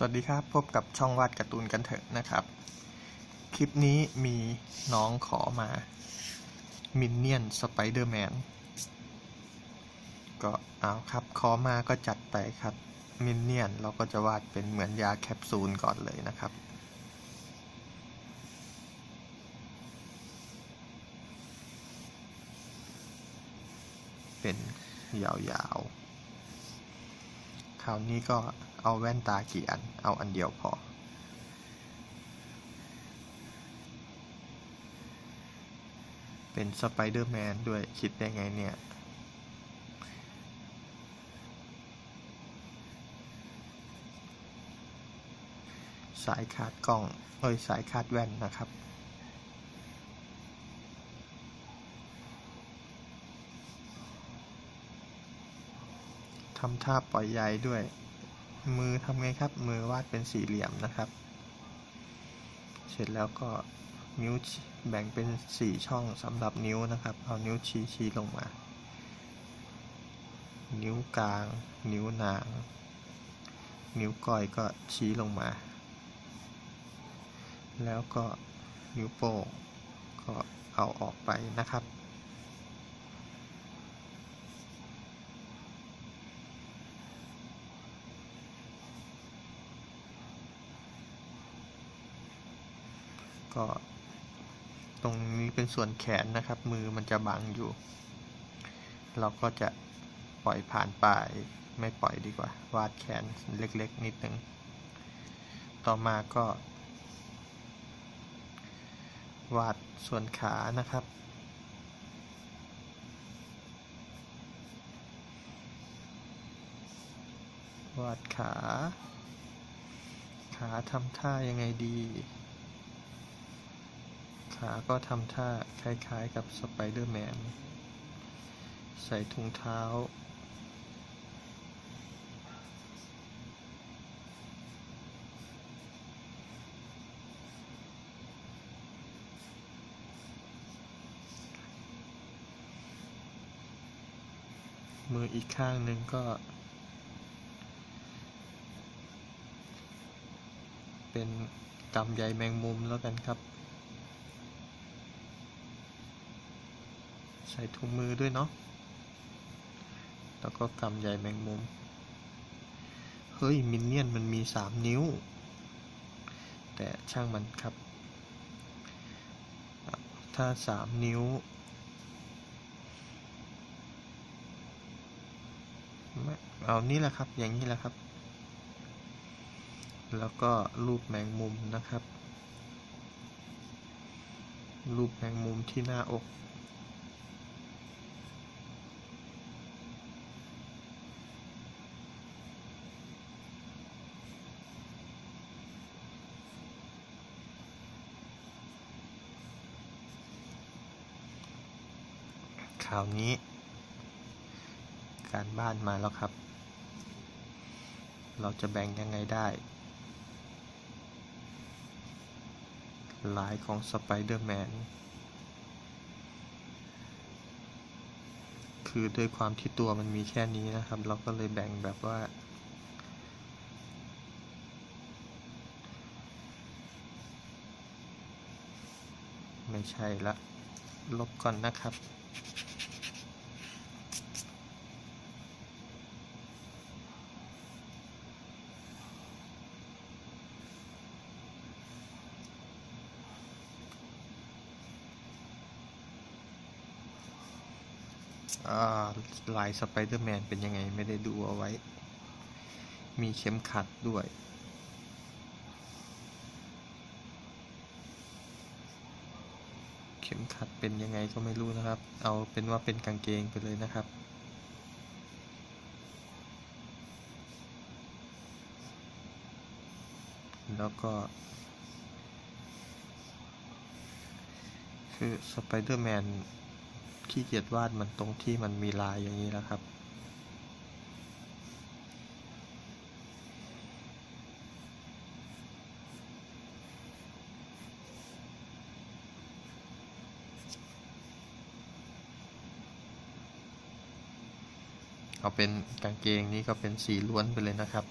สวัสดีครับ พบกับช่องวาดการ์ตูนกันเถอะนะครับ คลิปนี้มีน้องขอมามินเนี่ยนสไปเดอร์แมนก็เอาครับ ขอมาก็จัดไปครับมินเนี่ยนเราก็จะวาดเป็นเหมือนยาแคปซูลก่อนเลยนะครับ เป็นยาวๆ ราวนี้ก็เอาแว่นตากี่อัน เอาอันเดียวพอ เป็นสไปเดอร์แมนด้วยคิดได้ไงเนี่ย สายคาดกล้อง เอ้ย สายคาดแว่นนะครับ ทำท่าปล่อยใยด้วย มือทำไงครับ มือวาดเป็นสี่เหลี่ยมนะครับ เสร็จแล้วก็นิ้วแบ่งเป็นสี่ช่องสำหรับนิ้วนะครับ เอานิ้วชี้ชี้ลงมา นิ้วกลาง นิ้วนาง นิ้วก้อยก็ชี้ลงมา แล้วก็นิ้วโป้งก็เอาออกไปนะครับ ก็ตรงนี้เป็นส่วนแขนนะครับ มือมันจะบังอยู่ เราก็จะปล่อยผ่านไปไม่ปล่อยดีกว่า วาดแขนเล็กๆ นิดนึง ต่อมาก็ วาดส่วนขานะครับ วาดขา ขาทำท่ายังไงดี ขาก็ทำท่าคล้ายๆกับสไปเดอร์แมน ใส่ถุงเท้า มืออีกข้างหนึ่งก็ เป็นกำใยแมงมุมแล้วกันครับ ส่ถุงมือด้วยเนาะ แล้วก็กำใยแมงมุม เฮ้ย มินเนี่ยนมันมีสามนิ้ว แต่ช่างมันครับ ถ้าสามนิ้วเอานี่แหละครับ อย่างนี้แหละครับ แล้วก็รูปแมงมุมนะครับ รูปแมงมุมที่หน้าอก คราวนี้ การบ้านมาแล้วครับ เราจะแบ่งยังไงได้ ลายของสไปเดอร์แมนคือด้วยความที่ตัวมันมีแค่นี้นะครับ เราก็เลยแบ่งแบบว่า ไม่ใช่ละ ลบก่อนนะครับ ลายสไปเดอร์แมนเป็นยังไงไม่ได้ดูเอาไว้ มีเข็มขัดด้วย เข็มขัดเป็นยังไงก็ไม่รู้นะครับ เอาเป็นว่าเป็นกางเกงไปเลยนะครับแล้วก็ คือสไปเดอร์แมน ขี้เกียจวาดมันตรงที่มันมีลายอย่างนี้แล้วครับ เอาเป็นกางเกงนี้ก็เป็นสีล้วนไปเลยนะครับ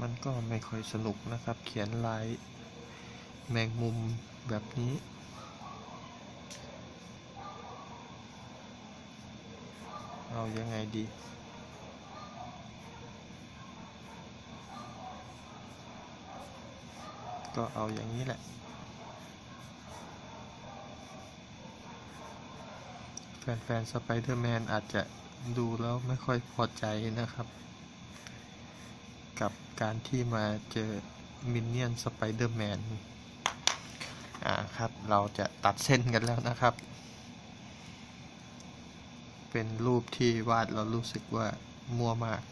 มันก็ไม่ค่อยสนุกนะครับ เขียนลายแมงมุมแบบนี้ เอายังไงดีก็เอาอย่างนี้แหละ แฟนๆสไปเดอร์แมนอาจจะดูแล้วไม่ค่อยพอใจนะครับ การที่มาเจอมินเนี่ยนสไปเดอร์แมนอ่าครับเราจะตัดเส้นกันแล้วนะครับ เป็นรูปที่วาดเรารู้สึกว่ามัวมาก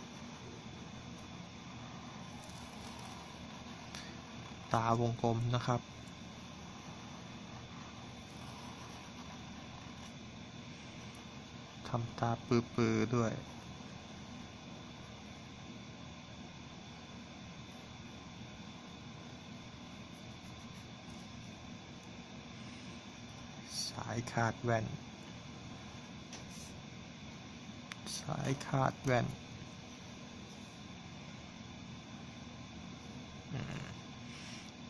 ตาวงกลมนะครับทำตาปื้อๆด้วย สาดแว่น สายคาดแว่น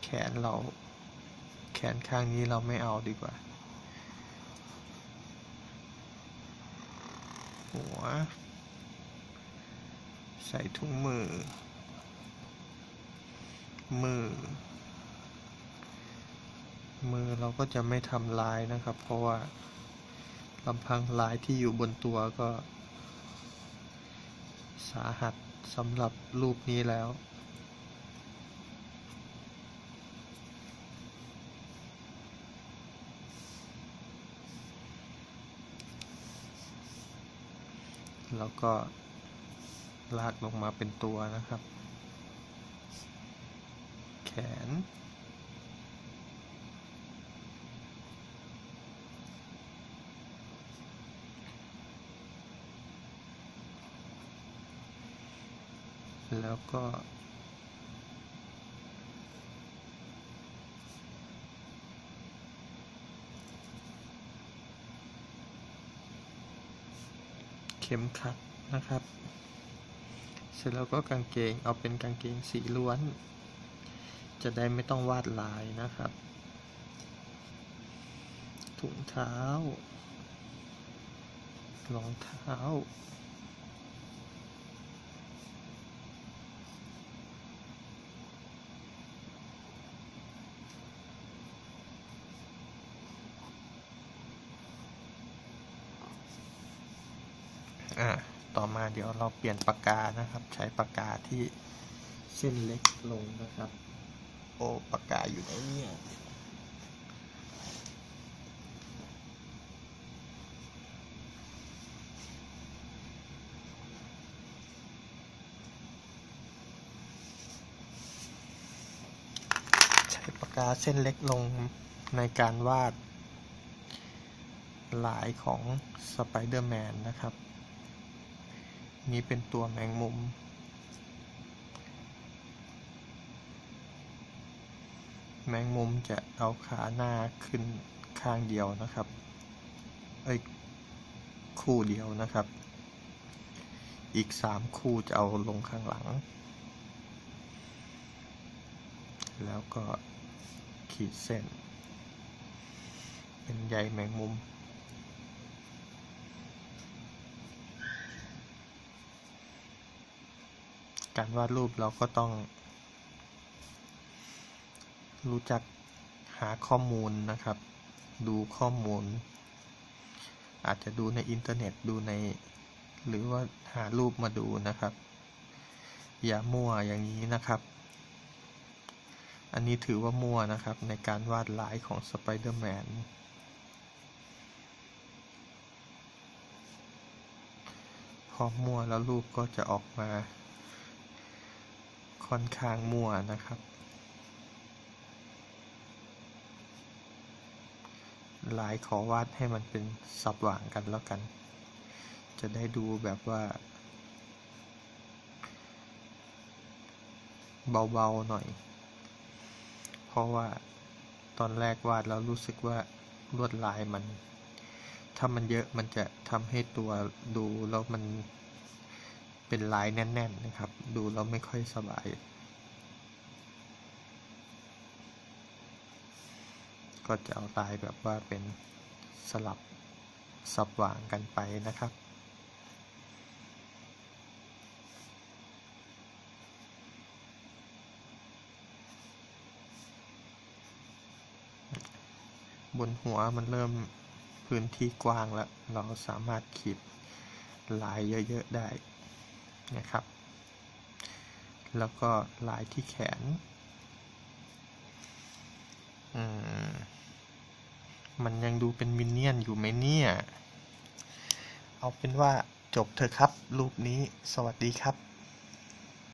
แขนเรา แขนข้างนี้เราไม่เอาดีกว่า หัว ใส่ถุงมือ มือ มือเราก็จะไม่ทำลายนะครับ เพราะว่าลำพังลายที่อยู่บนตัวก็ สาหัสสำหรับรูปนี้แล้วแล้วก็ลากลงมาเป็นตัวนะครับ แขน แล้วก็ เข็มขัดนะครับ เสร็จแล้วก็กางเกงเอาเป็นกางเกงสีล้วน จะได้ไม่ต้องวาดลายนะครับ ถุงเท้ารองเท้า อ่า ต่อมา เดี๋ยวเราเปลี่ยนปากกานะครับ ใช้ปากกาที่เส้นเล็กลงนะครับ โอ้ปากกาอยู่ไหนเนี่ยใช้ปากกาเส้นเล็กลงในการวาดลายของสไปเดอร์แมนนะครับ นี้เป็นตัวแมงมุม แมงมุมจะเอาขาหน้าขึ้นข้างเดียวนะครับ เอ้ย คู่เดียวนะครับ อีกสามคู่จะเอาลงข้างหลัง แล้วก็ขีดเส้น เป็นใยแมงมุม การวาดรูปเราก็ต้อง รู้จักหาข้อมูลนะครับ ดูข้อมูล อาจจะดูในอินเทอร์เน็ตดูใน หรือว่าหารูปมาดูนะครับ อย่ามั่วอย่างนี้นะครับ อันนี้ถือว่ามั่วนะครับ ในการวาดลายของสไปเดอร์แมนพอมั่วแล้วรูปก็จะออกมา ค่อนข้างมั่วนะครับ ลายขอวาดให้มันเป็นสับหว่างกันแล้วกัน จะได้ดูแบบว่า เบาๆหน่อย เพราะว่าตอนแรกวาดแล้วรู้สึกว่าลวดลายมัน ถ้ามันเยอะมันจะทำให้ตัวดูแล้วมัน เป็นลายแน่น ๆ นะครับ ดูแล้วไม่ค่อยสบาย ก็จะเอาลายแบบว่าเป็นสลับสับว่างกันไปนะครับบนหัวมันเริ่มพื้นที่กว้างแล้ว เราสามารถขีดลายเยอะ ๆ ได้ นะครับ แล้วก็ลายที่แขนมมันยังดูเป็นมินเนี่ยนอยู่ไหมเนี่ย เอาเป็นว่าจบเถอะครับ รูปนี้สวัสดีครับ